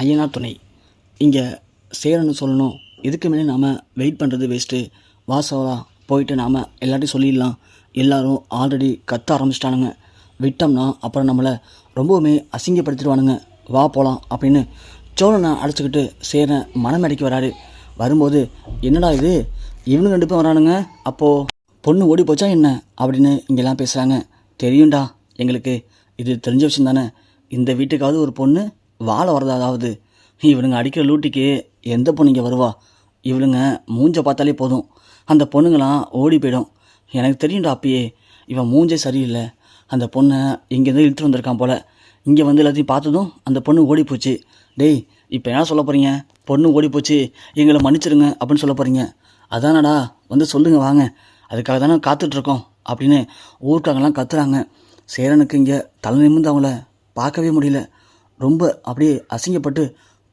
ஐயனார் துணை. இங்கே சேரன்னு சொல்லணும். இதுக்கு மேலே நாம் வெயிட் பண்ணுறது வேஸ்ட்டு வா போயிட்டு நாம் எல்லாத்தையும் சொல்லிடலாம். எல்லோரும் ஆல்ரெடி கத்த ஆரம்பிச்சிட்டானுங்க. விட்டோம்னா அப்புறம் நம்மளை ரொம்பவுமே அசிங்கப்படுத்திடுவானுங்க. வா போகலாம் அப்படின்னு சோழனை அடைச்சிக்கிட்டு சேரன் மனமடைக்கு வராரு. வரும்போது என்னடா இது? இவனுங்க ரெண்டு பேரும் வரானுங்க? அப்போது பொண்ணு ஓடி போச்சா என்ன? அப்படின்னு இங்கெல்லாம் பேசுகிறாங்க தெரியும்டா. எங்களுக்கு இது தெரிஞ்ச விஷயம் தானே இந்த வீட்டுக்காவது ஒரு பொண்ணு வாழை வரதாவது இவனுங்க அடிக்கிற லூட்டிக்கு எந்த பொண்ணு இங்கே வருவா? இவளுங்க மூஞ்ச பார்த்தாலே போதும். அந்த பொண்ணுங்களாம் ஓடி போயிடும். எனக்கு தெரியும்டா அப்பயே இவன் மூஞ்சே சரியில்லை. அந்த பொண்ணை இங்கேருந்து இழுத்துட்டு வந்திருக்கான் போல். இங்கே வந்து எல்லாத்தையும் பார்த்ததும் அந்த பொண்ணு ஓடி போச்சு. டேய் இப்போ என்ன சொல்ல போகிறீங்க பொண்ணு ஓடி போச்சு. எங்களை மன்னிச்சிடுங்க அப்படின்னு சொல்ல போகிறீங்க அதானடா வந்து சொல்லுங்கள் வாங்க. அதுக்காக தானே காத்துட்ருக்கோம் அப்படின்னு ஊருக்காங்கலாம் கத்துறாங்க. சேரனுக்கு இங்கே தலை நிமிர்ந்து அவங்கள பார்க்கவே முடியல. ரொம்ப அப்படியே அசிங்கப்பட்டு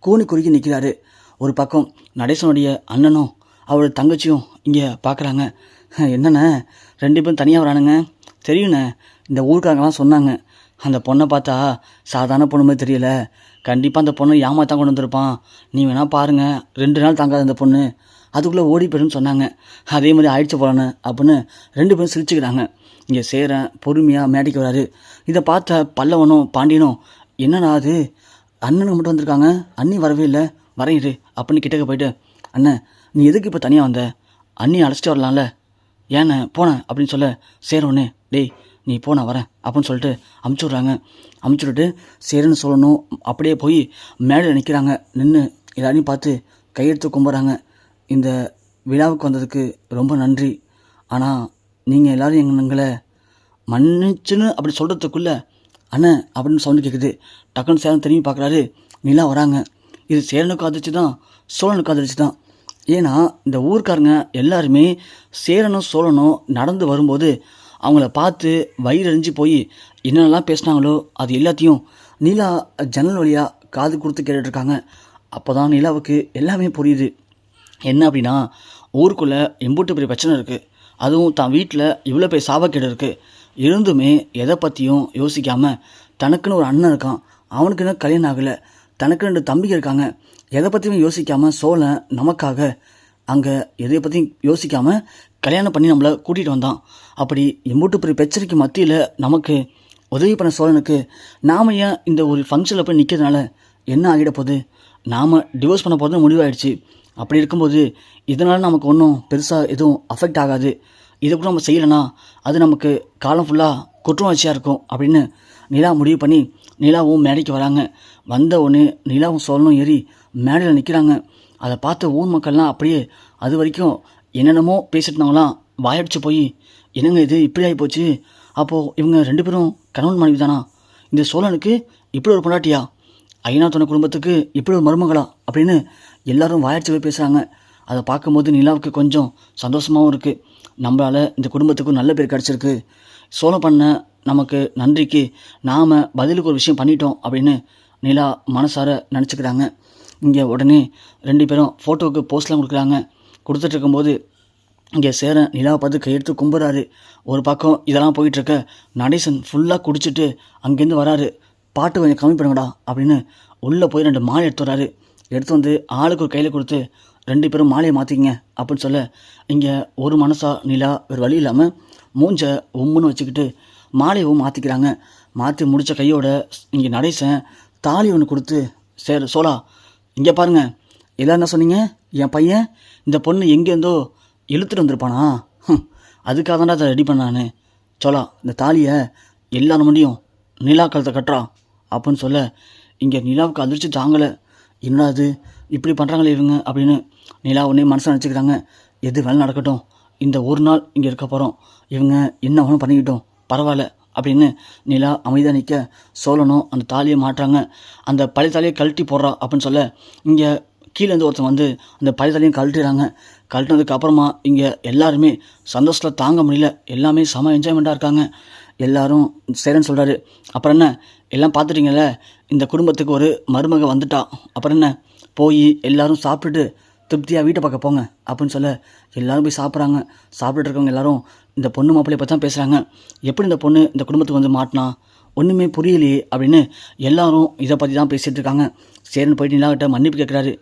கூணி குறுக்கி நிற்கிறாரு ஒரு பக்கம் நடேசனுடைய அண்ணனும் அவரோட தங்கச்சியும் இங்கே பார்க்குறாங்க என்னண்ணே? ரெண்டு பேரும் தனியாக வரானுங்க? தெரியுண்ணே இந்த ஊருக்காரங்களாம் சொன்னாங்க. அந்த பொண்ணை பார்த்தா சாதாரண பொண்ணு மாதிரி தெரியல. கண்டிப்பாக அந்த பொண்ணை ஏமாத்தான் கொண்டு வந்திருப்பான். நீ வேணால் பாருங்கள் ரெண்டு நாள் தாங்காது அந்த பொண்ணு. அதுக்குள்ளே ஓடி போயிடுன்னு சொன்னாங்க. அதே மாதிரி ஆயிடுச்சு போலான்னு அப்படின்னு ரெண்டு பேரும் சிரிச்சுக்கிறாங்க. இங்கே சேரன் பொறுமையாக மேடைக்கு வராரு. இதை பார்த்த பல்லவனும் பாண்டியனும் என்னண்ணா அது? அண்ணனுக்கு மட்டும் வந்திருக்காங்க. அண்ணி வரவே இல்லை. வரையிரு அப்படின்னு கிட்டக்க போயிட்டு அண்ணன் நீ எதுக்கு இப்போ தனியாக வந்த? அண்ணி அழைச்சிட்டு வரலாம்ல. ஏண்ணே போனேன் அப்படின்னு சொல்ல சேரோண்ணே டேய் நீ போ வரேன் அப்படின்னு சொல்லிட்டு அமுச்சு விட்றாங்க அமுச்சு விட்டுட்டு சேருன்னு சொல்லணும். அப்படியே போய் மேடையில் நிற்கிறாங்க நின்று எல்லாரையும் பார்த்து கையெடுத்து கும்பிட்றாங்க. இந்த விழாவுக்கு வந்ததுக்கு ரொம்ப நன்றி. ஆனால் நீங்கள் எல்லோரும் எங்களை மன்னிச்சுன்னு அப்படி சொல்கிறதுக்குள்ளே அண்ணன் அப்படின்னு சவுண்டு கேட்குது டக்குன்னு சேரன் திரும்பி பார்க்குறாரு நிலா வராங்க. இது சேரனுக்கு அதிர்ச்சி தான் சோழனுக்கு அதிர்ச்சி தான் ஏன்னா இந்த ஊர்க்காரங்க எல்லாருமே சேரனும் சோழனும் நடந்து வரும்போது அவங்கள பார்த்து வயிறறிஞ்சு போய் என்னென்னலாம் பேசினாங்களோ அது எல்லாத்தையும் நிலா ஜன்னல் வழியாக காது கொடுத்து கேட்டுட்ருக்காங்க. அப்போ தான் நிலாவுக்கு எல்லாமே புரியுது. என்ன அப்படின்னா ஊருக்குள்ளே எம்பூட்டு பெரிய பிரச்சனை இருக்குது அதுவும் தான் வீட்டில் இவ்வளோ பெரிய சாபக்கேடு இருக்குது இருந்துமே எதை பற்றியும் யோசிக்காமல் தனக்குன்னு ஒரு அண்ணன் இருக்கான். அவனுக்கு என்ன கல்யாணம் ஆகலை. தனக்கு ரெண்டு தம்பிங்க இருக்காங்க. எதை பற்றியும் யோசிக்காமல் சோழன் நமக்காக அங்கே எதை பற்றியும் யோசிக்காமல் கல்யாணம் பண்ணி நம்மளை கூட்டிகிட்டு வந்தான். அப்படி எம்பூட்டு பெரிய பிரச்சனைக்கு மத்தியில் நமக்கு உதவி பண்ண சோழனுக்கு நாம் ஏன் இந்த ஒரு ஃபங்க்ஷனில் போய் நிற்கிறதுனால என்ன ஆகிட போகுது? நாம் டிவோர்ஸ் பண்ண போகிறது முடிவாயிடுச்சு அப்படி இருக்கும்போது இதனால் நமக்கு ஒன்றும் பெருசாக எதுவும் அஃபெக்ட் ஆகாது. இதை கூட நம்ம செய்யலைன்னா அது நமக்கு காலம் ஃபுல்லாக குற்றவாளியாக இருக்கும் அப்படின்னு நிலா முடிவு பண்ணி நிலாவும் மேடைக்கு வராங்க. வந்த உடனே நிலாவும் சோழனும் ஏறி மேடையில் நிற்கிறாங்க அதை பார்த்த ஊர் மக்கள்லாம் அப்படியே அது வரைக்கும் என்னென்னமோ பேசிட்டு இருந்தாங்களாம் வாயடிச்சு போய் என்னங்க இது? இப்படி ஆகி போச்சு அப்போது இவங்க ரெண்டு பேரும் கணவன் மனைவி தானா? இந்த சோழனுக்கு இப்படி ஒரு பொண்டாட்டியா? ஐநா துணை குடும்பத்துக்கு இப்படி ஒரு மருமகளா? அப்படின்னு எல்லாரும் வாயடிச்சு போய் பேசுகிறாங்க அதை பார்க்கும்போது நிலாவுக்கு கொஞ்சம் சந்தோஷமாகவும் இருக்குது நம்மளால் இந்த குடும்பத்துக்கும் நல்ல பேர் கிடச்சிருக்கு. சோழ பண்ண நமக்கு நன்றிக்கு நாம் பதிலுக்கு ஒரு விஷயம் பண்ணிட்டோம் அப்படின்னு நிலா மனசார நினச்சிக்கிறாங்க. இங்கே உடனே ரெண்டு பேரும் ஃபோட்டோவுக்கு போஸ்ட்லாம் கொடுக்குறாங்க. கொடுத்துட்டு இருக்கும்போது இங்கே சேர நிலாவை பார்த்து கையெடுத்து கும்புறாரு. ஒரு பக்கம் இதெல்லாம் போயிட்டுருக்க. நடேசன் ஃபுல்லாக குடிச்சிட்டு அங்கேருந்து வராரு. பாட்டு கொஞ்சம் கம்மி பண்ணுங்கடா அப்படின்னு உள்ளே போய் ரெண்டு மாலை எடுத்து வராரு எடுத்து வந்து ஆளுக்கு ஒரு கையில் கொடுத்து ரெண்டு பேரும் மாலையை மாற்றிக்கிங்க அப்படின்னு சொல்ல இங்கே ஒரு மனசா நிலா வேறு வழி இல்லாமல் மூஞ்ச உம்முன்னு வச்சுக்கிட்டு மாலையவும் மாற்றிக்கிறாங்க மாற்றி முடித்த கையோட இங்கே நடேசன் தாலி ஒன்று கொடுத்து சரி சோலா இங்கே பாருங்கள் எல்லாம் என்ன சொன்னீங்க? என் பையன் இந்த பொண்ணு எங்கேருந்தோ இழுத்துட்டு வந்திருப்பானா? அதுக்காக தான்டா அதை ரெடி பண்ணானு சோலா இந்த தாலியை எல்லாரும் முடியும் நிலா கழுத்தை கட்டுறா அப்படின்னு சொல்ல இங்கே நிலாவுக்கு அதிர்ச்சி தாங்கலை. என்னடா இப்படி பண்ணுறாங்களே இவங்க அப்படின்னு நிலா உடனே மனசை நினச்சிக்கிறாங்க. எது வேலை நடக்கட்டும். இந்த ஒரு நாள் இங்கே இருக்க போகிறோம் இவங்க என்ன வேணும் பண்ணிக்கிட்டோம். பரவாயில்ல அப்படின்னு நிலா அமைதியாக நிற்க சோழனும் அந்த தாலியை மாட்டுறாங்க. அந்த பழைய தாலியை கழட்டி போடுறா அப்படின்னு சொல்ல இங்கே கீழேருந்து ஒருத்தன் வந்து அந்த பழைய தாலியும் கழட்டிடுறாங்க கழட்டினதுக்கு அப்புறமா இங்கே எல்லாருமே சந்தோஷத்தில் தாங்க முடியல. எல்லாமே செம என்ஜாய்மெண்ட்டாக இருக்காங்க. எல்லாரும் சரின்னு சொல்கிறாரு அப்புறம் என்ன? எல்லாம் பார்த்துட்டீங்கல்ல? இந்த குடும்பத்துக்கு ஒரு மருமக வந்துட்டா. அப்புறம் என்ன? போய் எல்லாரும் சாப்பிட்டுட்டு திருப்தியாக வீட்டை பார்க்க போங்க அப்படின்னு சொல்ல எல்லாரும் போய் சாப்பிட்றாங்க. சாப்பிட்டுட்டு இருக்கவங்க எல்லாரும் இந்த பொண்ணு மாப்பிள்ளைய பற்றி தான் பேசுகிறாங்க எப்படி இந்த பொண்ணு இந்த குடும்பத்துக்கு வந்து மாட்டினா? ஒன்றுமே புரியலையே அப்படின்னு எல்லாரும் இதை பற்றி தான் பேசிகிட்டு இருக்காங்க. சேரன் போயிட்டு நிலாகிட்ட மன்னிப்பு கேட்குறாரு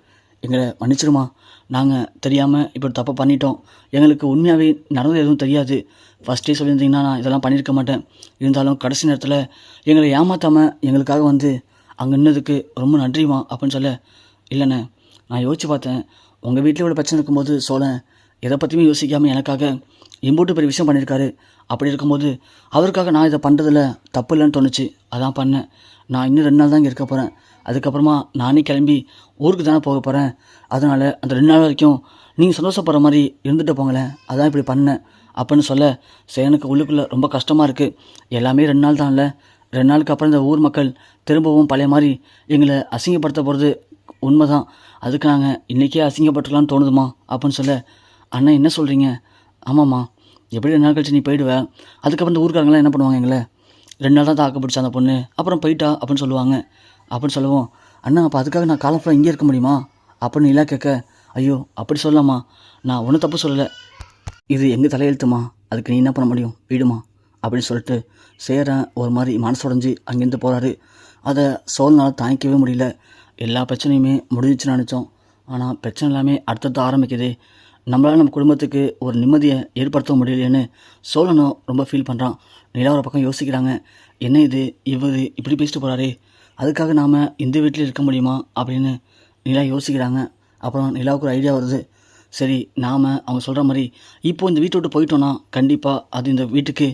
எங்களை மன்னிச்சிருமா? நாங்கள் தெரியாமல் இப்படி தப்பு பண்ணிட்டோம். எங்களுக்கு உண்மையாகவே நடந்தது எதுவும் தெரியாது. ஃபஸ்ட்டே சொல்லியிருந்தீங்கன்னா நான் இதெல்லாம் பண்ணியிருக்க மாட்டேன். இருந்தாலும் கடைசி நேரத்தில் எங்களை ஏமாற்றாமல் எங்களுக்காக வந்து அங்கே நின்னதுக்கு ரொம்ப நன்றிமா அப்படின்னு சொல்ல இல்லைண்ணே நான் யோசிச்சு பார்த்தேன். உங்கள் வீட்டில் இவ்வளோ பிரச்சனை இருக்கும்போது சோழன் எதை பற்றியுமே யோசிக்காமல் எனக்காக இம்போட்டு பெரிய விஷயம் பண்ணியிருக்காரு. அப்படி இருக்கும்போது அவருக்காக நான் இதை பண்ணுறதில் தப்பு இல்லைன்னு தோணுச்சு. அதான் பண்ணேன். நான் இன்னும் ரெண்டு நாள் தான் இங்கே இருக்க போகிறேன் அதுக்கப்புறமா நானே கிளம்பி ஊருக்கு தானே போக போகிறேன் அதனால் அந்த ரெண்டு நாள் வரைக்கும் நீங்கள் சந்தோஷப்படுற மாதிரி இருந்துட்டு போங்களேன். அதான் இப்படி பண்ணேன். அப்படின்னு சொல்ல சேனுக்கு உள்ளுக்குள்ளே ரொம்ப கஷ்டமாக இருக்குது எல்லாமே ரெண்டு நாள் தான்ல. ரெண்டு நாளுக்கு அப்புறம் இந்த ஊர் மக்கள் திரும்பவும் பழைய மாதிரி எங்களை அசிங்கப்படுத்த போகிறது உண்மை தான் அதுக்கு நாங்கள் இன்றைக்கே அசிங்கப்பட்டுக்கலாம்னு தோணுதுமா? அப்படின்னு சொல்ல அண்ணன் என்ன சொல்கிறீங்க ஆமாம்மா. எப்படி ரெண்டு நாள் கழிச்சு நீ போயிடுவேன் அதுக்கப்புறம் இந்த ஊருக்காரங்களாம் என்ன பண்ணுவாங்க எங்களை? ரெண்டு நாள் தான் தாக்கு அந்த பொண்ணு. அப்புறம் போயிட்டா? அப்படின்னு சொல்லுவாங்க. அப்படின்னு சொல்லுவோம். அண்ணா அப்போ அதுக்காக நான் காலம் ஃபுல்லாக இங்கே இருக்க முடியுமா? அப்படின்னு நிலா கேட்க ஐயோ அப்படி சொல்லலாமா? நான் ஒன்றும் தப்பு சொல்லலை. இது எங்கள் தலையெழுத்துமா? அதுக்கு நீ என்ன பண்ண முடியும்? வீடுமா? அப்படின்னு சொல்லிட்டு சேரன் ஒரு மாதிரி மனசுடைஞ்சு அங்கேருந்து போகிறாரு அதை சோழனால் தாங்கிக்கவே முடியல. எல்லா பிரச்சனையுமே முடிஞ்சிச்சுன்னு நினச்சோம். ஆனால் பிரச்சனை எல்லாமே அடுத்தடுத்து ஆரம்பிக்குது. நம்மளால் நம்ம குடும்பத்துக்கு ஒரு நிம்மதியை ஏற்படுத்த முடியலையேன்னு சோழனும் ரொம்ப ஃபீல் பண்ணுறான் நிலா ஒரு பக்கம் யோசிக்கிறாங்க. என்ன இது? இவர் இப்படி பேசிட்டு போகிறாரே அதுக்காக நாம் இந்த வீட்டில் இருக்க முடியுமா அப்படின்னு நிலா யோசிக்கிறாங்க. அப்புறம் நிலாவுக்கு ஒரு ஐடியா வருது. சரி நாம் அவங்க சொல்கிற மாதிரி இப்போது இந்த வீட்டை விட்டு போயிட்டோன்னா கண்டிப்பாக அது இந்த வீட்டுக்கு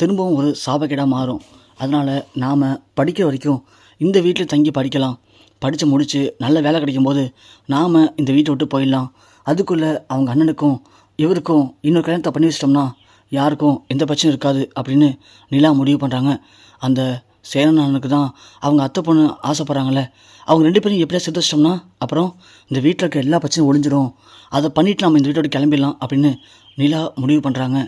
திரும்பவும் ஒரு சாபக்கேடாக மாறும். அதனால் நாம் படிக்கிற வரைக்கும் இந்த வீட்டில் தங்கி படிக்கலாம். படித்து முடித்து நல்ல வேலை கிடைக்கும்போது நாம் இந்த வீட்டை விட்டு போயிடலாம். அதுக்குள்ளே அவங்க அண்ணனுக்கும் இவருக்கும் இன்னொரு கல்யாணத்தை பண்ணி வச்சிட்டோம்னா யாருக்கும் எந்த பிரச்சனையும் இருக்காது அப்படின்னு நிலா முடிவு பண்ணுறாங்க அந்த சேரன் அண்ணனுக்கு தான் அவங்க அத்தை பொண்ணு ஆசைப்பட்றாங்களே அவங்க ரெண்டு பேரும் எப்படியா சேர்த்து அப்புறம் இந்த வீட்டில் இருக்க எல்லா பிரச்சனையும் ஒழிஞ்சிடும் அதை பண்ணிட்டு நம்ம இந்த வீட்டோட கிளம்பிடலாம் அப்படின்னு நிலா முடிவு பண்ணுறாங்க